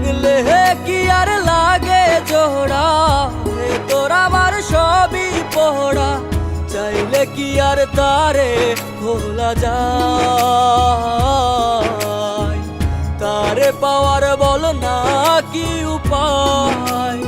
ভাঙলে কি আর লাগে জোড়া তোর আমার সবই পোড়া চাইলে কি আর তারে ভোলা যায়? তারে পাওয়ার বল না কি উপায়?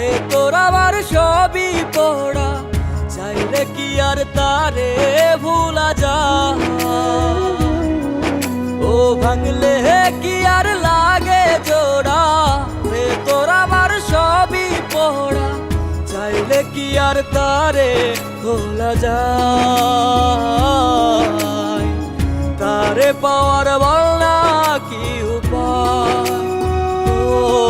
হে তোর আমার সবই পোড়া। চাইলে কি আর তারে ভুলা যা ও ভাঙলে কি আর লাগে জোড়া? হে তোর আমার সবই পোড়া। চাইলে কি আর তারে ভোলা যা তারে পাওয়ার বলা কি উপায়? ও